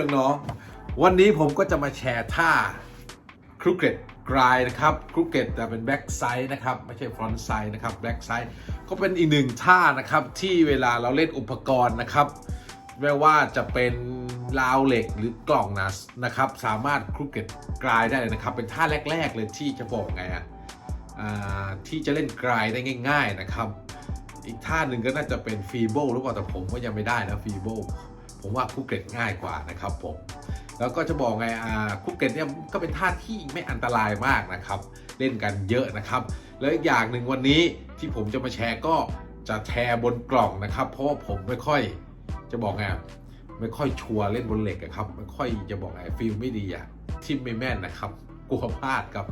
่น้องๆ วันนี้ผมก็จะมาแชร์ท่าครูเกตกรายนะครับครูเกตแต่เป็นแบ็กไซด์นะครับ ไม่ใช่ฟรอนต์ไซด์นะครับแบ็กไซด์ก็เป็นอีกหนึ่งท่านะครับ ที่เวลาเราเล่นอุปกรณ์นะครับ ไม่ว่าจะเป็นราวเหล็กหรือกล่องนัสนะครับ สามารถครูเกตกรายได้เลยนะครับ เป็นท่าแรก ๆ เลยที่จะบอกไงอะอ่าที่จะเล่นกรายได้ง่าย ๆนะครับ อีกท่าหนึ่งก็น่าจะเป็นฟีโบหรือเปล่าแต่ผมก็ยังไม่ได้นะฟีโบ ผมว่าคุกเกตง่ายกว่านะครับผมแล้วก็จะบอกไงอ่าคุกเกตเนี่ยก็เป็นท่าที่ไม่อันตรายมากนะครับ เล่นกันเยอะนะครับ แล้วอีกอย่างหนึ่งวันนี้ที่ผมจะมาแชร์ก็จะแชร์บนกล่องนะครับ เพราะว่าผมไม่ค่อยจะบอกไงไม่ค่อยชัวร์เล่นบนเหล็กอะครับไม่ค่อยจะบอกไงฟิลไม่ดีอะทิมไม่แม่นนะครับ กลัวพลาดครับ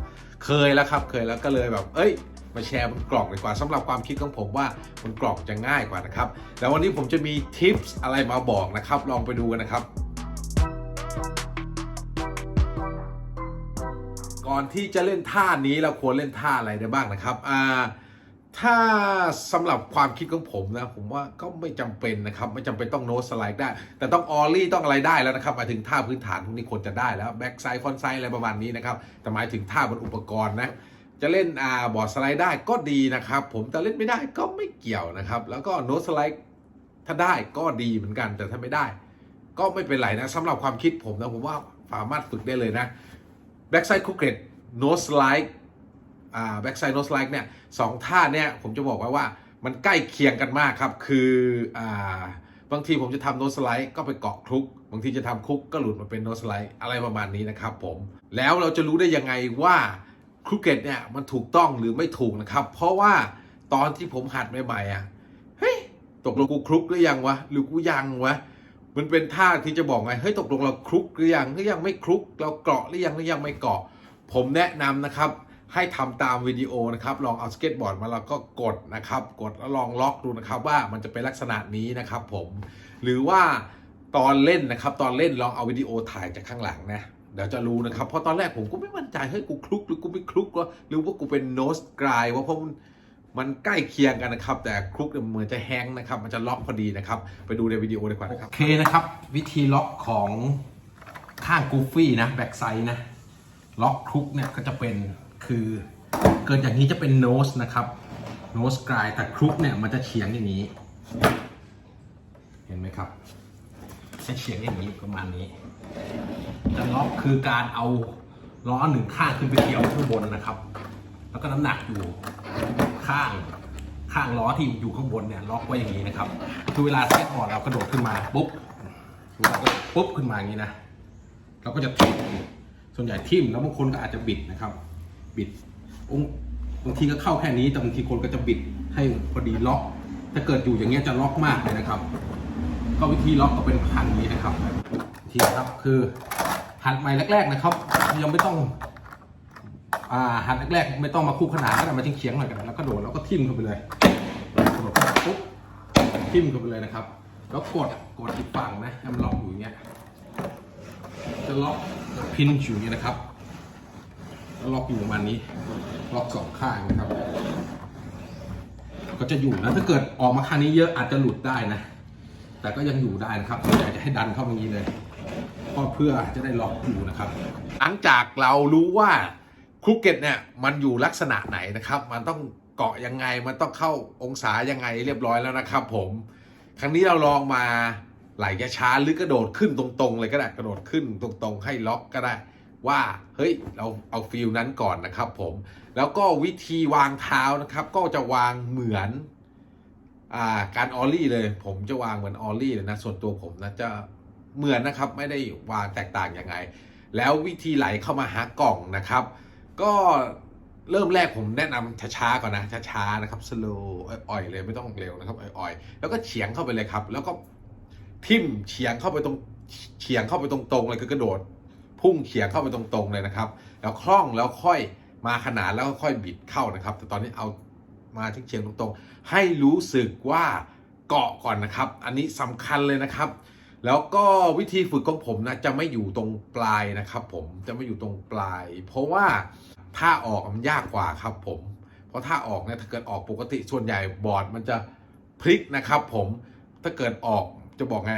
เคยแล้วครับเคยแล้วก็เลยแบบ เอ้ย มาแชร์บนกล่องดีกว่าสำหรับความคิดของผมว่าบนกล่องจะง่ายกว่านะครับแล้ววันนี้ผมจะมีทิปส์อะไรมาบอกนะครับ ลองไปดูกันนะครับก่อนที่จะเล่นท่านี้เราควรเล่นท่าอะไรได้บ้างนะครับอ่าถ้าสำหรับความคิดของผมนะ ผมว่าก็ไม่จำเป็นนะครับไม่จำเป็นต้องโน้ตสไลด์ได้ แต่ต้องออลลี่ต้องอะไรได้แล้วนะครับหมายถึงท่าพื้นฐานพวกนี้ควรจะได้แล้วแบ็กไซด์ฟอนไซด์อะไรประมาณนี้นะครับแต่หมายถึงท่าบนอุปกรณ์นะ จะเล่นอ่าบอร์ดสไลด์ได้ก็ดีนะครับ ผมแต่เล่นไม่ได้ก็ไม่เกี่ยวนะครับ แล้วก็โน้ตสไลด์ถ้าได้ก็ดีเหมือนกัน แต่ถ้าไม่ได้ ก็ไม่เป็นไรนะสำหรับความคิดผมนะผมว่าสามารถฝึกได้เลยนะแบ็กไซด์คุกเกตโน้ตสไลด์อ่าแบ็กไซด์โน้ตสไลด์เนี่ยสองท่าเนี่ยผมจะบอกไว้ว่ามันใกล้เคียงกันมากครับ คืออ่าบางทีผมจะทำโนสไลด์ก็ไปเกาะคลุก บางทีจะทำคลุกก็หลุดมาเป็นโนสไลด์อะไรประมาณนี้นะครับผม แล้วเราจะรู้ได้ยังไงว่า ครุกเกตเนี่ยมันถูกต้องหรือไม่ถูกนะครับ เพราะว่าตอนที่ผมหัดใหม่ๆอะเฮ้ยตกลงกูคลุกหรือยังวะหรือกูยังวะมันเป็นท่าที่จะบอกไงเฮ้ยตกลงเราคลุกหรือยังหรือยังไม่คลุกเราเกาะหรือยังหรือยังไม่เกาะ ผมแนะนำนะครับให้ทำตามวิดีโอนะครับ ลองเอาสเก็ตบอร์ดมาแล้วก็กดนะครับ กดแล้วลองล็อกดูนะครับว่ามันจะเป็นลักษณะนี้นะครับผม หรือว่าตอนเล่นนะครับ ตอนเล่นลองเอาวิดีโอถ่ายจากข้างหลังนะ เดี๋ยวจะรู้นะครับ เพราะตอนแรกผมก็ไม่มั่นใจเฮ้ยกูคลุกหรือกูไม่คลุกวะหรือว่ากูเป็นโนสกรายว่าเพราะมันมันใกล้เคียงกันนะครับ แต่คลุกเนี่ยเหมือนจะแฮงนะครับ มันจะล็อกพอดีนะครับ ไปดูในวิดีโอดีกว่านะครับโอเคนะครับ วิธีล็อกของข้างกูฟี่นะแบ็กไซด์นะล็อกคลุกเนี่ยก็จะเป็นคือเกิดอย่างนี้จะเป็นโนสนะครับโนสกรายแต่คลุกเนี่ยมันจะเฉียงอย่างนี้ เห็นไหมครับจะเฉียงอย่างนี้ประมาณนี้ จะล็อกคือการเอาล้อหนึ่งข้างขึ้นไปเกี่ยวข้างบนนะครับ แล้วก็น้ำหนักอยู่ข้างข้างล้อที่อยู่ข้างบนเนี่ยล็อกไว้อย่างนี้นะครับคือเวลาเซตบอร์ดเรากระโดดขึ้นมาปุ๊บเราก็ปุ๊บขึ้นมาอย่างนี้นะเราก็จะทิ่มส่วนใหญ่ทิ่มแล้วบางคนก็อาจจะบิดนะครับ บิดองบางทีก็เข้าแค่นี้แต่บางทีคนก็จะบิดให้พอดีล็อก ถ้าเกิดอยู่อย่างเงี้ยจะล็อกมากเลยนะครับ ก็วิธีล็อกก็เป็นพันนี้นะครับวิธีครับคือ หัดใหม่แรกๆนะครับ ยังไม่ต้องอ่าหัดแรกๆไม่ต้องมาคู่ขนานก็ได้มาทิ้งเฉียงหน่อยกันแล้วก็โดดแล้วก็ทิ่มเข้าไปเลยโดดปุ๊บทิ่มเข้าไปเลยนะครับ แล้วกดกดอีกฝั่งนะให้มันล็อกอยู่อย่างเงี้ยจะล็อกพินอยู่อย่างเงี้ยนะครับแล้วล็อกอยู่ประมาณนี้ล็อกสองข้างนะครับ ก็จะอยู่นะถ้าเกิดออกมาข้างนี้เยอะอาจจะหลุดได้นะ แต่ก็ยังอยู่ได้นะครับส่วนใหญ่จะให้ดันเข้าอย่างนี้เลย ก็เพื่อจะได้ล็อกอยู่นะครับ หลังจากเรารู้ว่าครุกเก็ตเนี่ยมันอยู่ลักษณะไหนนะครับ มันต้องเกาะยังไงมันต้องเข้าองศายังไงเรียบร้อยแล้วนะครับ ผมครั้งนี้เราลองมาไหลช้าหรือกระโดดขึ้นตรงๆเลยก็ได้กระโดดขึ้นตรงๆ ให้ล็อกก็ได้ว่าเฮ้ยเราเอาฟิลนั้นก่อนนะครับผมแล้วก็วิธีวางเท้านะครับ ก็จะวางเหมือนอาการออลลี่เลย ผมจะวางเหมือนออลลี่เลยนะ ส่วนตัวผมนะจะ เหมือนนะครับไม่ได้วางแตกต่างยังไง แล้ววิธีไหลเข้ามาหากล่องนะครับ ก็เริ่มแรกผมแนะนำช้าๆก่อนนะช้าๆนะครับสโลอ่อยๆเลยไม่ต้องเร็วนะครับอ่อยๆแล้วก็เฉียงเข้าไปเลยครับ แล้วก็ทิ่มเฉียงเข้าไปตรงเฉียงเข้าไปตรงๆเลยคือกระโดด พุ่งเฉียงเข้าไปตรงๆเลยนะครับ แล้วคล่องแล้วค่อยมาขนานแล้วก็ค่อยบิดเข้านะครับ แต่ตอนนี้เอามาเฉียงตรงๆ ให้รู้สึกว่าเกาะก่อนนะครับ อันนี้สำคัญเลยนะครับ แล้วก็วิธีฝึกของผมนะจะไม่อยู่ตรงปลายนะครับ ผมจะไม่อยู่ตรงปลาย เพราะว่าถ้าออกมันยากกว่าครับผม เพราะถ้าออกเนี่ยถ้าเกิดออกปกติส่วนใหญ่บอร์ดมันจะพลิกนะครับ ผมถ้าเกิดออกจะบอกไง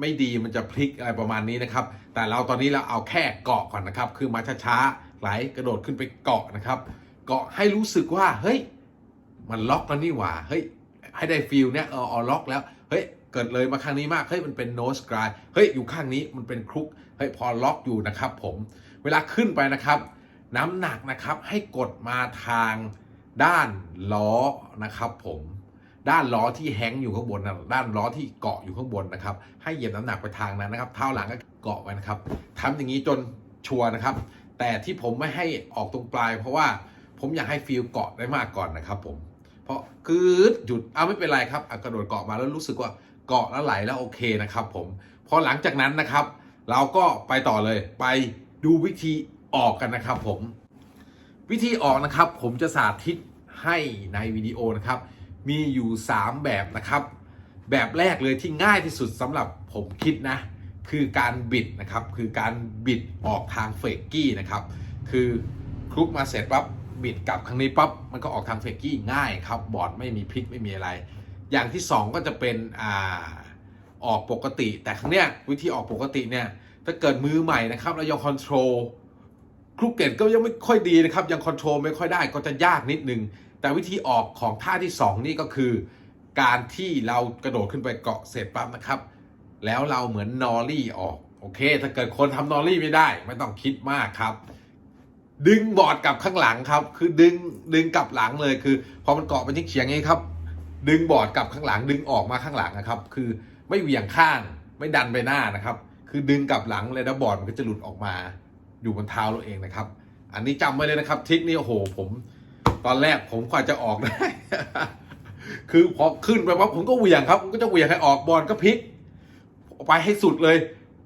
ไม่ดีมันจะพลิกอะไรประมาณนี้นะครับ แต่เราตอนนี้เราเอาแค่เกาะก่อนนะครับ คือมาช้าๆไหลกระโดดขึ้นไปเกาะนะครับ เกาะให้รู้สึกว่าเฮ้ยมันล็อกแล้วนี่หว่าเฮ้ยให้ได้ฟีลเนี่ยเออล็อกแล้วเฮ้ย เกิดเลยมาข้างนี้มากเฮ้ยมันเป็นโนสกรายเฮ้ยอยู่ข้างนี้มันเป็นครุกเฮ้ยพอล็อกอยู่นะครับผมเวลาขึ้นไปนะครับ น้ำหนักนะครับให้กดมาทางด้านล้อนะครับผมด้านล้อที่แฮงก์อยู่ข้างบนนะด้านล้อที่เกาะอยู่ข้างบนนะครับ ให้เหยียบน้ำหนักไปทางนั้นนะครับ เท้าหลังก็เกาะไว้นะครับทำอย่างนี้จนชัวร์นะครับ แต่ที่ผมไม่ให้ออกตรงปลาย เพราะว่าผมอยากให้ฟีลเกาะได้มากก่อนนะครับ ผม เพราะคือหยุดเอาไม่เป็นไรครับอะกระโดดเกาะมาแล้วรู้สึกว่า เกาะแล้วไหลแล้วโอเคนะครับผมพอหลังจากนั้นนะครับ เราก็ไปต่อเลยไปดูวิธีออกกันนะครับผม วิธีออกนะครับ ผมจะสาธิตให้ในวิดีโอนะครับ มีอยู่ 3 แบบนะครับ แบบแรกเลยที่ง่ายที่สุดสำหรับผมคิดนะ คือการบิดนะครับ คือการบิดออกทางเฟกกี้นะครับ คือคลุกมาเสร็จปั๊บบิดกลับครั้งนี้ปั๊บมันก็ออกทางเฟกกี้ง่ายครับ บอร์ดไม่มีพลิกไม่มีอะไร อย่างที่ 2 ก็จะเป็นอ่าออกปกติ แต่ครั้งเนี้ยวิธีออกปกติเนี่ยถ้าเกิดมือใหม่นะครับแล้วยังคอนโทรลครูเกตก็ยังไม่ค่อยดีนะครับ ยังคอนโทรลไม่ค่อยได้ก็จะยากนิดนึง แต่วิธีออกของท่าที่ 2 นี่ก็คือ การที่เรากระโดดขึ้นไปเกาะเสร็จปั๊บนะครับ แล้วเราเหมือนนอรี่ออกโอเค ถ้าเกิดคนทำนอรี่ไม่ได้ ไม่ต้องคิดมากครับ ดึงบอร์ดกลับข้างหลังครับ คือดึงดึงกลับหลังเลยคือ พอมันเกาะเป็นเฉียงอย่างนี้ครับ ดึงบอร์ดกลับข้างหลังดึงออกมาข้างหลังนะครับ คือไม่เหวี่ยงข้างไม่ดันไปหน้านะครับ คือดึงกลับหลังเลยแล้วบอร์ดมันก็จะหลุดออกมาอยู่บนเท้าเราเองนะครับ อันนี้จำไว้เลยนะครับทริคนี้โอ้โหผม ตอนแรกผมกว่าจะออกได้ คือพอขึ้นไปปั๊บผมก็เหวี่ยงครับผมก็จะเหวี่ยงให้ออกบอลก็พลิกไปให้สุดเลย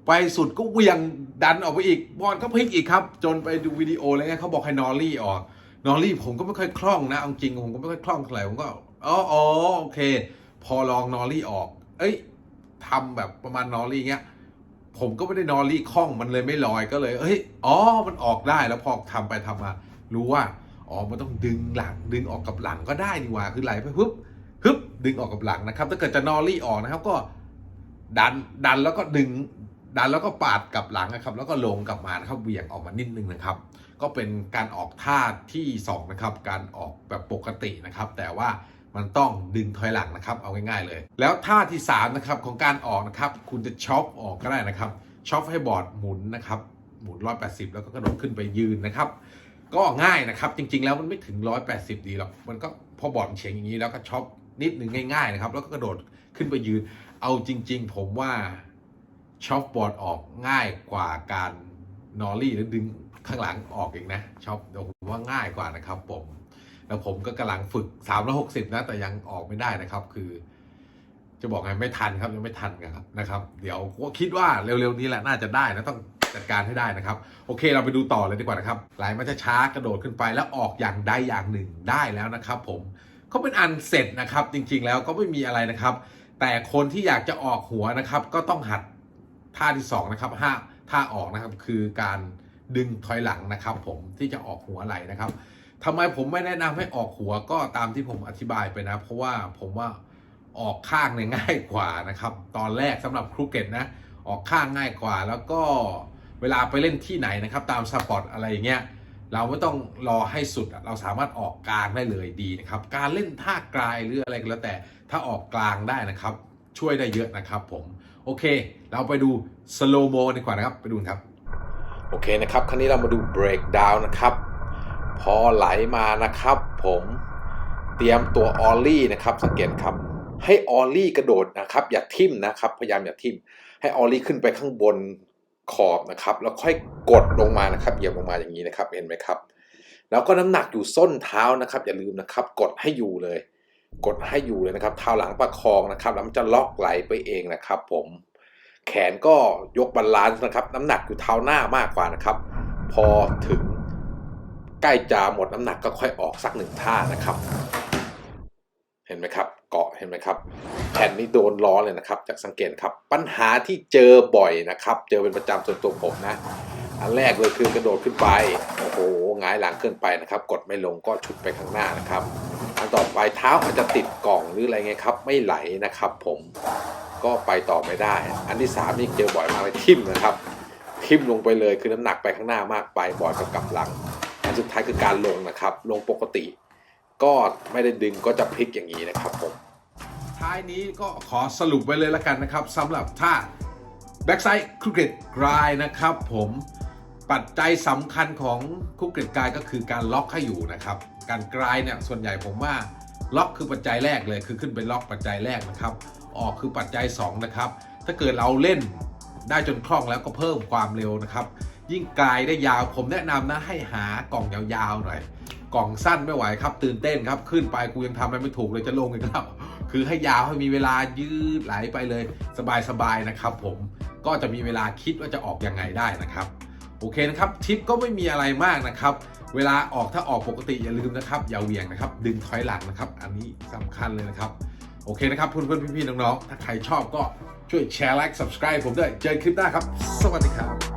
ไปสุดก็เหวี่ยงดันออกไปอีกบอลก็พลิกอีกครับ จนไปดูวิดีโอแล้วไงเขาบอกให้นอรี่ออกนอรี่ผมก็ไม่ค่อยคล่องนะเอาจริงผมก็ไม่ค่อยคล่องเท่าไหร่ผมก็ อ๋ออ๋อโอเค พอลองนอรี่ออก เอ้ยทำแบบประมาณนอรี่เงี้ย ผมก็ไม่ได้นอรี่คล่องมันเลยไม่ลอยก็เลยเฮ้ยอ๋อมันออกได้แล้วพอทำไปทำมารู้ว่าอ๋อมันต้องดึงหลังดึงออกกับหลังก็ได้นี่ว่าคือไหลไปปึ๊บฮึบดึงออกกับหลังนะครับ ถ้าเกิดจะนอรี่ออกนะครับก็ดันดันแล้วก็ดึงดันแล้วก็ปาดกับหลังนะครับ แล้วก็ลงกลับมานะครับเหวี่ยงออกมานิดนึงนะครับ ก็เป็นการออกท่าที่สองนะครับการออกแบบปกตินะครับ แต่ว่า มันต้องดึงถอยหลังนะครับ เอาง่ายๆเลย แล้วท่าที่3นะครับของการออกนะครับ คุณจะช็อปออกก็ได้นะครับช็อปให้บอร์ดหมุนนะครับหมุน 180 แล้วก็กระโดดขึ้นไปยืนนะครับ ก็ง่ายนะครับ จริงๆแล้วมันไม่ถึง 180 ดีหรอกมันก็พอบอร์ดเฉียงอย่างนี้แล้วก็ช็อปนิดหนึ่งง่ายๆนะครับ แล้วก็กระโดดขึ้นไปยืน เอาจริง ๆ ผมว่าช็อปบอร์ดออกง่ายกว่าการนอรี่หรือดึงข้างหลังออกเองนะช็อปผมว่าง่ายกว่านะครับผม แล้วผมก็กำลังฝึก 360 นะ แต่ยังออกไม่ได้นะครับ คือ จะบอกไงไม่ทันครับยังไม่ทันครับนะครับ เดี๋ยวก็คิดว่าเร็วๆนี้แหละน่าจะได้นะต้องจัดการให้ได้นะครับ โอเคเราไปดูต่อเลยดีกว่านะครับไหลมันจะช้ากระโดดขึ้นไปแล้วออกอย่างใดอย่างหนึ่งได้แล้วนะครับ ผมก็เป็นอันเสร็จนะครับ จริง ๆ แล้วก็ไม่มีอะไรนะครับ แต่คนที่อยากจะออกหัวนะครับ ก็ต้องหัดท่าที่สองนะครับห้าท่าออกนะครับคือการดึงถอยหลังนะครับ ผมที่จะออกหัวไหลนะครับ ทำไมผมไม่แนะนำให้ออกหัวก็ตามที่ผมอธิบายไปนะ เพราะว่าผมว่าออกข้างเนี่ยง่ายกว่านะครับ ตอนแรกสำหรับครูเกตนะ ออกข้างง่ายกว่า แล้วก็เวลาไปเล่นที่ไหนนะครับ ตามสปอร์ตอะไรอย่างเงี้ยเราไม่ต้องรอให้สุดเราสามารถออกกลางได้เลยดีนะครับ การเล่นท่ากลายหรืออะไรก็แล้วแต่ถ้าออกกลางได้นะครับ ช่วยได้เยอะนะครับผม โอเค เราไปดูสโลโมดีกว่านะครับ ไปดูครับ โอเคนะครับ ครั้นี้เรามาดู breakdown นะครับ พอไหลมานะครับผมเตรียมตัวออลลี่นะครับสังเกตครับให้ออลลี่กระโดดนะครับ อย่าทิ่มนะครับ พยายามอย่าทิ่ม ให้ออลลี่ขึ้นไปข้างบนขอบนะครับ แล้วค่อยกดลงมานะครับเหยียบลงมาอย่างนี้นะครับเห็นไหมครับ แล้วก็น้ำหนักอยู่ส้นเท้านะครับ อย่าลืมนะครับ กดให้อยู่เลย กดให้อยู่เลยนะครับ เท้าหลังประคองนะครับแล้วมันจะล็อกไหลไปเองนะครับ ผม แขนก็ยกบาลานซ์นะครับ น้ำหนักอยู่เท้าหน้ามากกว่านะครับ พอถึง ใกล้จะหมดน้ำหนักก็ค่อยออกสักหนึ่งท่านะครับ เห็นไหมครับ เกาะเห็นไหมครับแผ่นนี้โดนล้อเลยนะครับจากสังเกตครับปัญหาที่เจอบ่อยนะครับ เจอเป็นประจำส่วนตัวผมนะอันแรกเลยคือกระโดดขึ้นไปโอ้โหหงายหลังขึ้นไปนะครับ กดไม่ลงก็ชุดไปข้างหน้านะครับ อันต่อไปเท้าอาจจะติดกล่องหรืออะไรเงี้ยครับ ไม่ไหลนะครับ ผมก็ไปต่อไม่ได้ อันที่สามนี่เจอบ่อยมากเลยทิ่มนะครับ ทิ่มลงไปเลยคือน้ำหนักไปข้างหน้ามากไปบ่อยกับกลับหลัง นสุดท้ายคือการลงนะครับ ลงปกติ ก็ไม่ได้ดึงก็จะพลิกอย่างนี้นะครับผมท้ายนี้ก็ขอสรุปไว้เลยละกันนะครับสำหรับท่าแบ็กไซด์คุกเกตกรายนะครับ ผมปัจจัยสำคัญของคุกเกตกรายก็คือการล็อกให้อยู่นะครับ การกรายเนี่ยส่วนใหญ่ผมว่าล็อกคือปัจจัยแรกเลยคือขึ้นไปล็อกปัจจัยแรกนะครับ ออกคือปัจจัย 2 นะครับ ถ้าเกิดเราเล่นได้จนคล่องแล้วก็เพิ่มความเร็วนะครับ ยิ่งกลายได้ยาว ผมแนะนำนะให้หากล่องยาวๆหน่อยกล่องสั้นไม่ไหวครับ ตื่นเต้นครับขึ้นไปกูยังทำอะไรไม่ถูกเลยจะลงอีกแล้วคือให้ยาวให้มีเวลายืดไหลไปเลย สบายๆนะครับ ผมก็จะมีเวลาคิดว่าจะออกยังไงได้นะครับโอเคนะครับทิปก็ไม่มีอะไรมากนะครับ เวลาออกถ้าออกปกติอย่าลืมนะครับ อย่าเหวี่ยงนะครับ ดึงถอยหลังนะครับ อันนี้สำคัญเลยนะครับ โอเคนะครับเพื่อนๆพี่ๆน้องๆถ้าใครชอบก็ช่วยแชร์ไลค์ subscribe ผมด้วยเจอกันคลิปหน้าครับ สวัสดีครับ